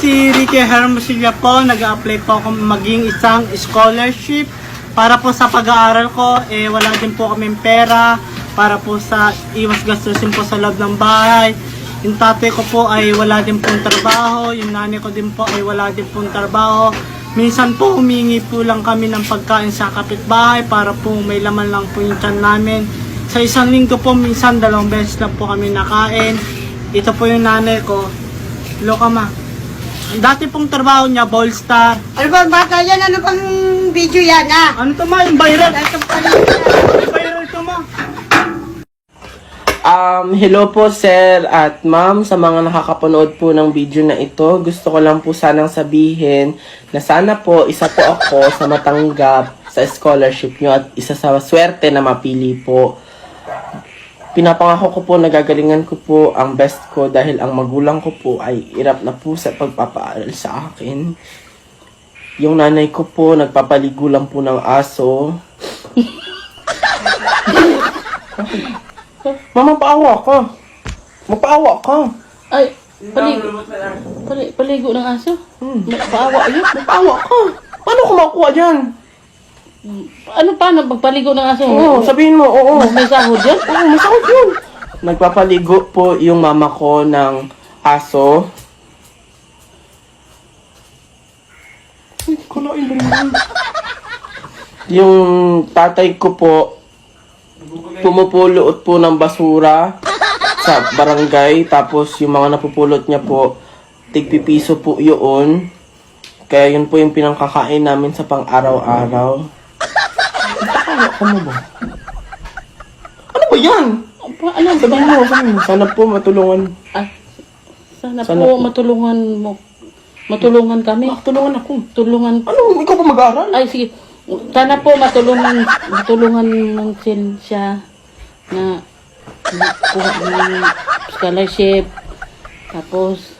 si Ricky Hermosilla po. Nag-apply po ako maging isang scholarship para po sa pag-aaral ko. Eh, wala din po kaming pera para po sa iwas gastusin po sa loob ng bahay. Yung tatay ko po ay wala din pong trabaho. Yung nanay ko din po ay wala din pong trabaho. Minsan po humingi po lang kami ng pagkain sa kapitbahay para po may laman lang po yung tiyan namin. Sa isang linggo po, minsan dalawang beses lang po kami nakain. Ito po yung nanay ko. Loka ma. Dati pong trabaho niya, ball star. Ano ba bata yan? Ano bang video yan ah? Ano to ma? Yung viral. Ito pala. Yung viral to ma. Um, hello po sir at ma'am sa mga nakakapanood po ng video na ito. Gusto ko lang po sanang sabihin na sana po isa po ako sa matanggap sa scholarship nyo at isa sa swerte na mapili po. Pinapangako ko po nagagalingan ko po ang best ko dahil ang magulang ko po ay irap na po sa pagpapaaral sa akin. Yung nanay ko po nagpapaligo lang po ng aso. Mama, paawa ka. Magpaawa ka. Ay, paligo. Pali, paligo ng aso? Hmm. Paawa yun. Magpaawa ka. Paano ko makuha dyan? Ano paano pagpaligo ng aso? Oo, sabihin mo, oo. May sahod yan? Oo, masakit yun. Nagpapaligo po yung mama ko ng aso. Ay, kalain ba rin Yung tatay ko po, pumupulot po ng basura sa barangay. Tapos yung mga napupulot niya po, tigpipiso po yun. Kaya yun po yung pinangkakain namin sa pang-araw-araw. Nakakawa ka mo ba? Ano ba yan? Ano ba? Sabihin mo, sabihin mo. Sana po matulungan. Ah, sana, Sana po, po. matulungan mo. Matulungan kami. Tulungan ako. Tulungan. Ano, ikaw pa mag-aaral? Ay, sige. Sana po matulungan, matulungan ng sin siya na kuha ng scholarship. Tapos,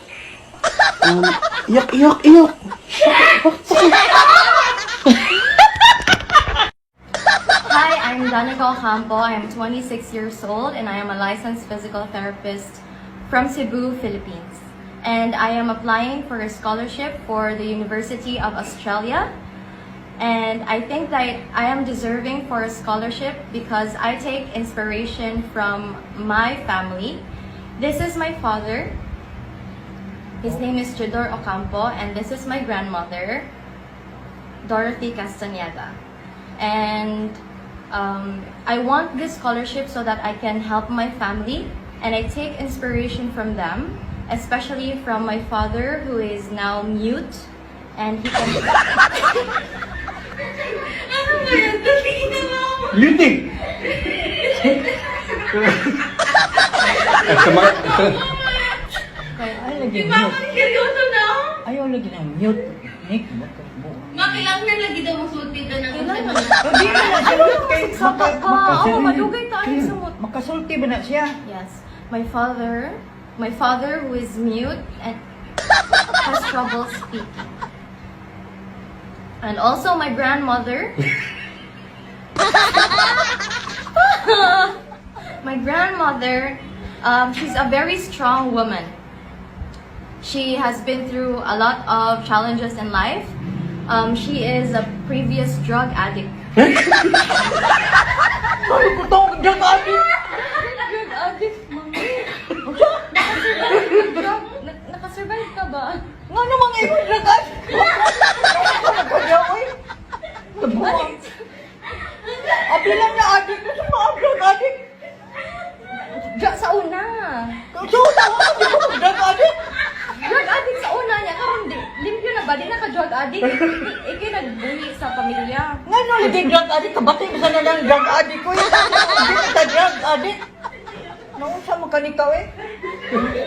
um, Iyak, iyak, iyak. Hi, I'm Danica Ocampo. I am 26 years old and I am a licensed physical therapist from Cebu, Philippines. And I am applying for a scholarship for the University of Australia. And I think that I am deserving for a scholarship because I take inspiration from my family. This is my father. His name is Chidor Ocampo, and this is my grandmother, Dorothy Castaneda. And um, I want this scholarship so that I can help my family and I take inspiration from them, especially from my father who is now mute and he can. ano ba yan? Tingnan mo! Muting! Sama, Di ba ako seryoso na? Ayaw lagi na mute. Nick, Makilang na lagi daw masulti ka ng Kailangan. Hindi na na siya. Saka ka. Oo, malugay tayo sa mut. Makasulti ba na siya? Yes, my father, my father who is mute and has trouble speaking. And also my grandmother. my grandmother, um, she's a very strong woman. She has been through a lot of challenges in life. Um, she is a previous drug addict. Ano ko tawag dyan ate? Drug addict, mami. Drug, na- nakasurvive ka ba? Nga namang ikaw dragan? Nagkaya ko eh. Nabuhay. Abi lang na drug adik? Drug sa una. Tawag ko di ko Drug addict sa una niya. Karon di, limpyo na ba? Di na ka drug addict. Iki nagbuhi sa pamilya. Nga no, lagi drug adik. Kabati mo sana ng drug adik ko eh. Hindi ka drug adik. Naunsa mo kanikaw eh.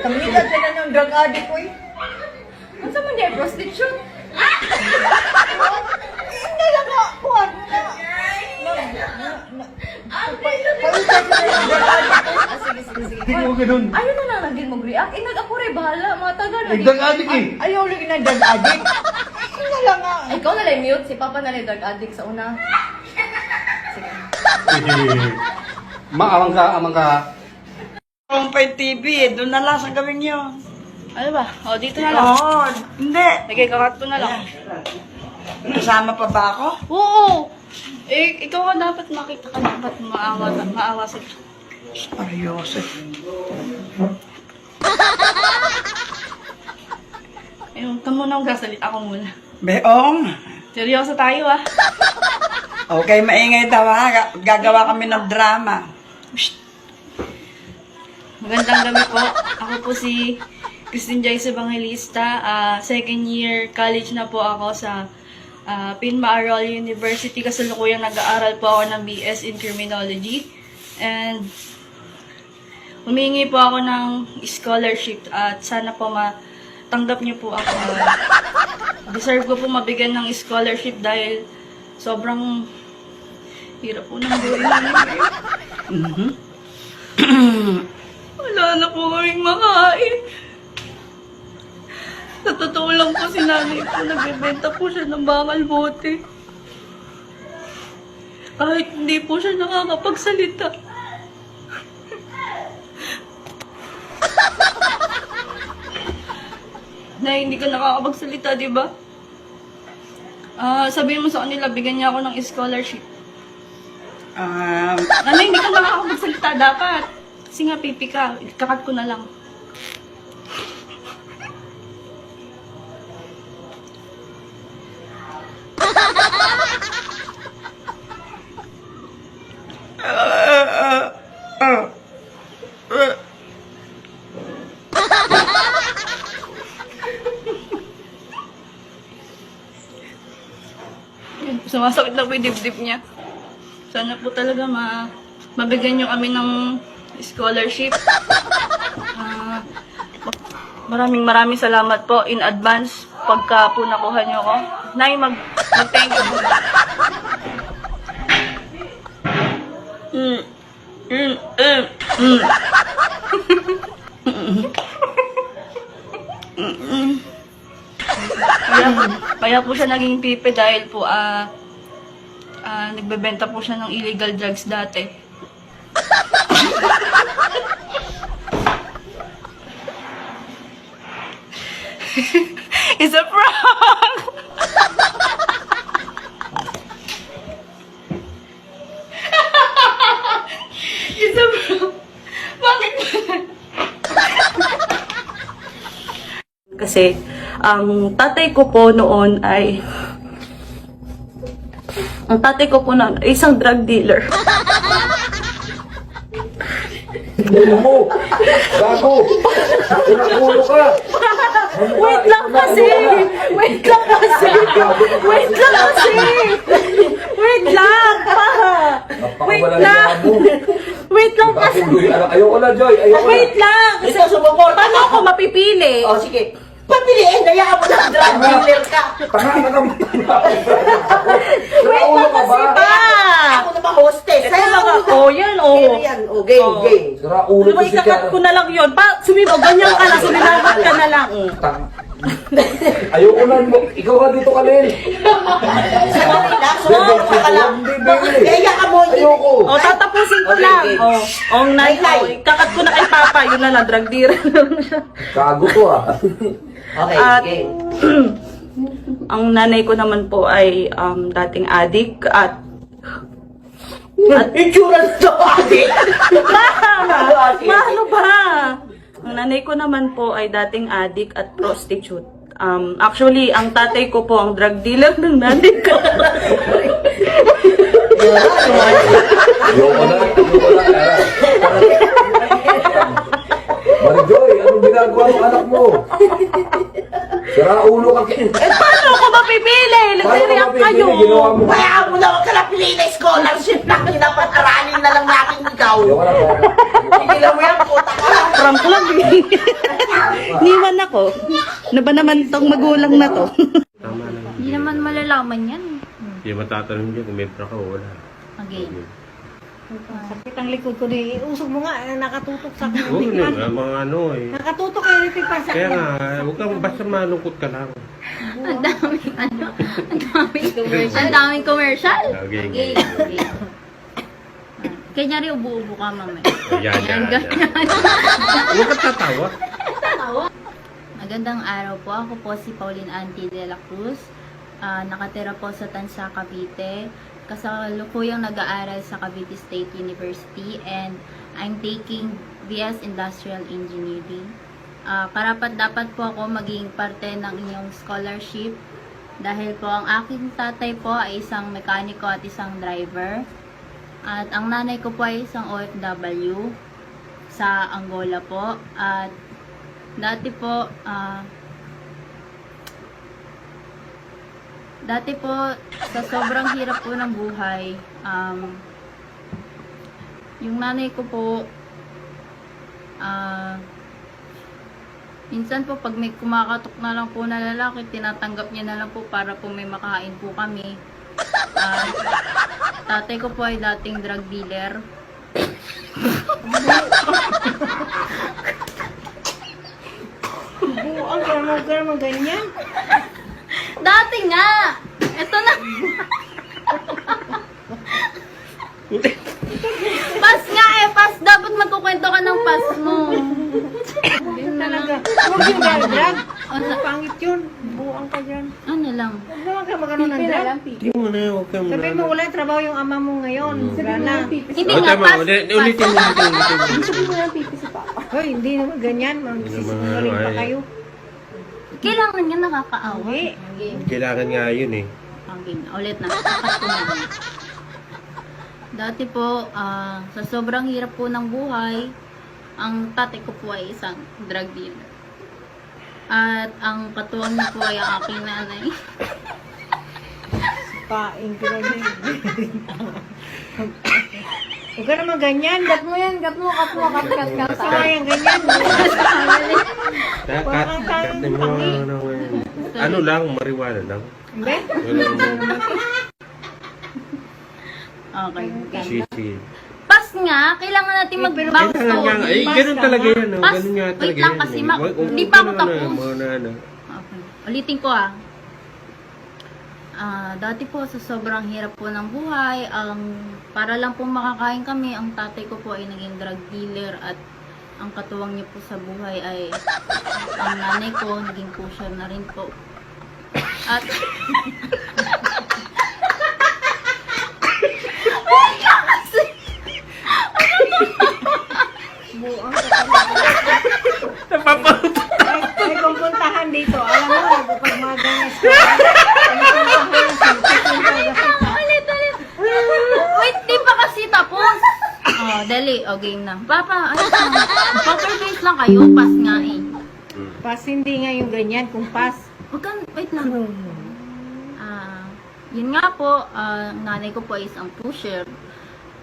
Kamila sila ng drug adik ko eh. Ano sa man niya? Prostitute? Hindi lang nga. Kuhan mo na. Eh. Ah, sige, sige, sige. Hindi mo ganun. Ayaw na lang naging mag-react. Eh, nag-ako rin, bahala. Mga tagal na. Nagdag adik eh. Ayaw lagi ng drug adik. Hindi lang nga. Ay, ikaw na lang mute. Si Papa na lang drug addict sa una. Ma, amang ka, amang ka. Rompay TV eh. Doon na lang sa gawin yun. Ano ba? O, dito na lang. Oo, hindi. Sige, kakat ko na lang. Kasama pa ba ako? Oo! Eh, ikaw ka dapat makita ka dapat maawa, maawa sa... Seryoso. Ayun, ka muna ang gasalita ako muna. Beong. Seryoso tayo ah. Okay, maingay daw ha. Ga- Gagawa kami ng drama. Magandang gabi po. Ako po si Christine Joyce Evangelista. Ah, second year college na po ako sa ah, Pinma Aral University. Kasalukuyang nag-aaral po ako ng BS in Criminology. And humingi po ako ng scholarship at sana po matanggap niyo po ako. Deserve ko po mabigyan ng scholarship dahil sobrang hirap po ng buhay namin. Wala na po kaming makain. Sa totoo lang po si nanay po, nagbebenta po siya ng bakal bote. Kahit hindi po siya nakakapagsalita. Na hindi ka nakakapagsalita, di ba? Ah, sabihin mo sa kanila, bigyan niya ako ng scholarship. Um, Nanay, hindi ka nakakapagsalita dapat. Kasi nga, pipi ka. Kakat ko na lang. Yan, Sumasakit na po yung dibdib niya. Sana po talaga ma mabigyan niyo kami ng scholarship. Ah, maraming maraming salamat po in advance pagka po nakuha niyo ako. Nay, mag, mag thank you po. Mm. Mm. Mm. Mm. kaya, kaya po siya naging pipe dahil po ah ah, nagbebenta po siya ng illegal drugs dati. It's a prank! It's a prank! Bakit Kasi ang tatay ko po noon ay ang tatay ko po ay isang drug dealer. Ulo mo! Gago! Pinakulo ka! Wait lang kasi! Wait lang kasi! Wait lang kasi! Wait lang! Pa! Wait lang! Wait lang kasi! Ayoko na, Joy. Ayoko na. Wait lang! Kasi paano ako mapipili? oh, sige. Papiliin, hayaan mo ng drug dealer ka. Tanga ka naman. Wait lang kasi pa! Ako naman hostess. Ito mga, oh yan, oh. Yan, oh, game, Oh. game. Sira ulo Di ba to si ikakat ko na lang yun? Pa, sumibaw, ganyan ka lang, sumilagot ka na lang. Mm. Ayoko na. Ikaw ka dito, Kalil. Sandali lang, sumama ka lang. Hindi, baby. Kaya ka mo. Ayoko. Oh, tatapusin ko Okay, lang. okay. Nay, nay. oh, kakat ko na kay Papa, yun na lang, drug dealer lang. Gago to ah. Okay, At- game. Ang nanay ko naman po ay um, dating adik at At insurance to, ate. Ma! Ma, ano ba? Ang nanay ko naman po ay dating adik at prostitute. Um, actually, ang tatay ko po ang drug dealer ng nanay ko. Ayoko na. Ayoko na. Marijoy, anong ginagawa ng anak mo? Sira ulo ka. eh, paano ako mapipili? Nagre-react kayo. Ginawa mo. Kaya mo na huwag ka na pili na scholarship na dapat aralin na lang natin ikaw. Ayoko na. Tigilan mo yan, puta ka. Prank lang eh. Niwan ako. Ano ba naman tong magulang na to? Hindi naman malalaman yan. Hindi matatanong dyan kung may pra ka o wala. Okay. Sakit ang likod ko di. Usog mo nga, eh, nakatutok sa akin. Oo, oh, mga ano eh. Nakatutok eh, pipa sa Kaya akin. nga, huwag kang basta malungkot ka lang. Ang daming ano, ang daming commercial. Ang daming commercial. Okay, Okay, okay. Kanya rin ubo-ubo ka mamaya. Yan, yan, Yan. Huwag kang tatawa. Magandang araw po. Ako po si Pauline Anti de la Cruz. Ah, nakatira po sa Tansa, Cavite. Kasalukuyang nag-aaral sa Cavite State University and I'm taking BS Industrial Engineering. Ah, karapat dapat po ako maging parte ng inyong scholarship dahil po ang aking tatay po ay isang mekaniko at isang driver. At ang nanay ko po ay isang OFW sa Angola po. At dati po, ah, dati po, sa sobrang hirap po ng buhay, um, yung nanay ko po, ah, minsan po pag may kumakatok na lang po na lalaki, tinatanggap niya na lang po para po may makain po kami. Ah, tatay ko po ay dating drug dealer. Buang ka naman ganyan. Dati nga! Ito na. pas nga eh, pas. Dapat magkukwento ka ng pas mo. Talaga. Huwag yung drag. Ano, Pangit yun. Buang ka dyan. Ano lang. Huwag naman ka magano ng drag. Hindi mo na, huwag ka mo Sabi mo, wala yung trabaho yung ama mo ngayon. Wala na. Hindi Oh, nga, tama. pas. Ulit- Ulitin mo, ulitin mo, ulitin mo. Hoy, hindi naman ganyan. Magsisinungaling pa Ay. kayo. Kailangan nga nakakaawa. Hindi. Kailangan nga yun eh. Okay, ulit na. Tapat ko na lang. Dati po, ah, sa sobrang hirap po ng buhay, ang tatay ko po ay isang drug dealer. At ang katuwang niya po ay ang aking nanay. Paing ka na Huwag ka naman ganyan. Gat mo yan, gat mo, kat mo, kat, kat, kat. Saka yung ganyan. Kat, kat, kat ano, ano lang, mariwala lang. Hindi? Wala Okay. okay. sisi. Pas nga, kailangan natin mag-back Kailangan nga, eh, ganun talaga yan, oh. Pas, ganun nga wait talaga lang yan, kasi eh. ma- wag pa ka ako na, ano, tapos. mga na, ano. Okay. Ulitin ko ah. Ah, dati po sa sobrang hirap po ng buhay, ang para lang po makakain kami, ang tatay ko po ay naging drug dealer at ang katuwang niya po sa buhay ay ang nanay ko, naging pusher na rin po. At Buang ka Ay, ay, kung puntahan dito, alam mo, pag mga ganyan sa puntahan ng sasakyan. ulit, ulit. Wait, di pa kasi tapos. Oh, dali. O, game na. Papa, ayos na. Poker face lang kayo. Pas nga eh. Pas hindi nga yung ganyan, kung pas. Huwag ka, wait lang. Ah, yun nga po, ah, nanay ko po ay isang pusher.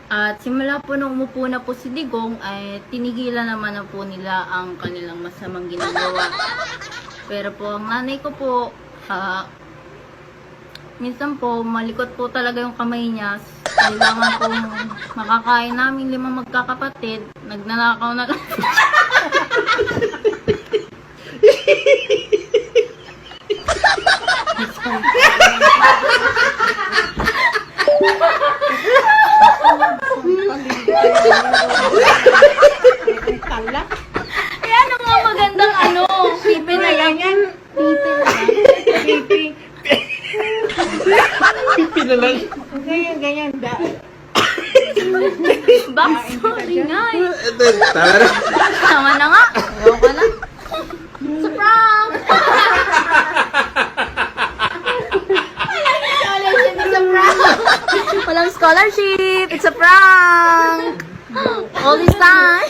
At simula po nung umupo na po si Digong, ay tinigilan naman na po nila ang kanilang masamang ginagawa. Pero po, ang nanay ko po, ah, minsan po, malikot po talaga yung kamay niya. Kailangan po makakain namin limang magkakapatid. Nagnanakaw na lang. Eh, ano magandang ano? Pipi na. Pipi na. Ganyan, ganyan. Da. Backstory nga eh. Tama na. Tama na nga. Ayoko na. It's a prank! Walang scholarship! It's a prank! All this time!